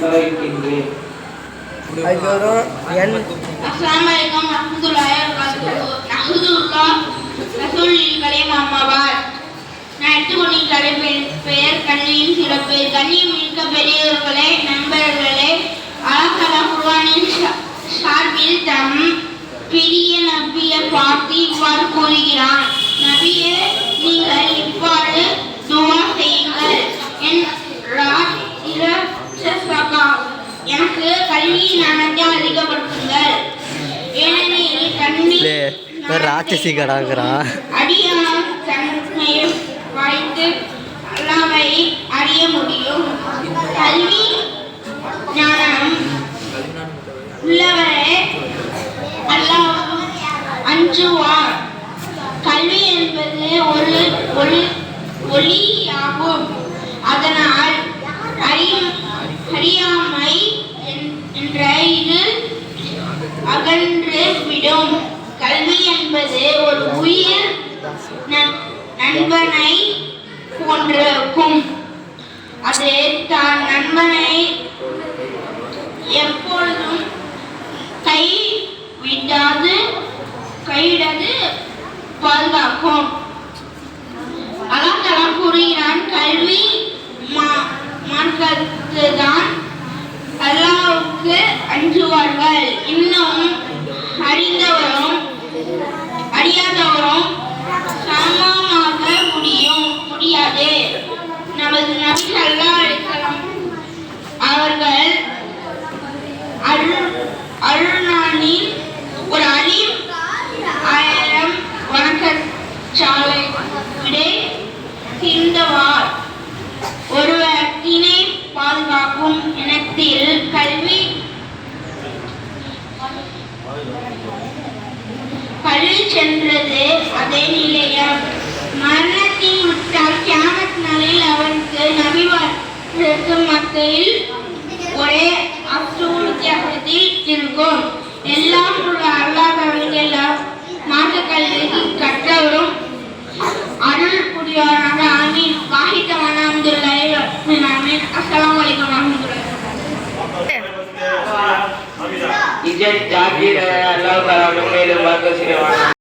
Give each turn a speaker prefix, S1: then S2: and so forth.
S1: வரவேற்கின்றேன்
S2: வபரகாத்துஹு ரசூலில் நான் பெயர் கல்வியின் சிறப்பு கண்ணியம் மிக்க பெரியவர்களே நண்பர்களே சார்பில் தம் பிரிய நபியை பார்த்து இவ்வாறு கூறுகிறான். எனக்கு கல்வி ஞானத்தை அதிகப்படுத்துங்கள். ஏனெனில் கல்வி
S3: ராட்சசி கடாங்கிறான்.
S2: அடியான் தன்மையை வாய்த்து அல்லாவை அறிய முடியும். கல்வி ஞானம் உள்ளவரே அல்லாஹ் அஞ்சுவார் கல்வி என்பது ஒரு ஒளி ஒளியாகும். அதனால் நண்பனை போன்றிருக்கும். அது தான் நண்பனை எப்பொழுதும் கை விடாது கைவிடாது பாதுகாக்கும். அல்லாஹ் கூறுகிறான் கல்வி மா- மார்க்கத்து தான் அல்லாவுக்கு அஞ்சுவார்கள். இன்னும் அறிந்தவரும் அறியாதவரும் நமது நபி ஸல்லல்லாஹு அலைஹி அவர்கள் அருணானி ஒரு அணி ஆயிரம் வணக்கச்சாலை விட சிந்தவார் ஒருவர் திணை பாதுகாக்கும் இனத்தில் கல்வி கல்வி சென்றது. நபிவாருக்கு மத்தியில் ஒரே அசூல் வித்தியாசத்தில் இருக்கும் எல்லாம் உள்ள அல்லாதவர்கள் எல்லாம் மாற்று கல்வி கற்றவரும் அருள் புரிவாராக ஆமீன் வாஹிதமான அப்துல்லாஹி ஆமீன் அஸ்ஸலாமு அலைக்கும் வரஹ்மத்துல்லாஹி
S1: இஜத் ஜாகிர் அல்லாஹ் தஆலா மேலும் வர்க்க செய்வான்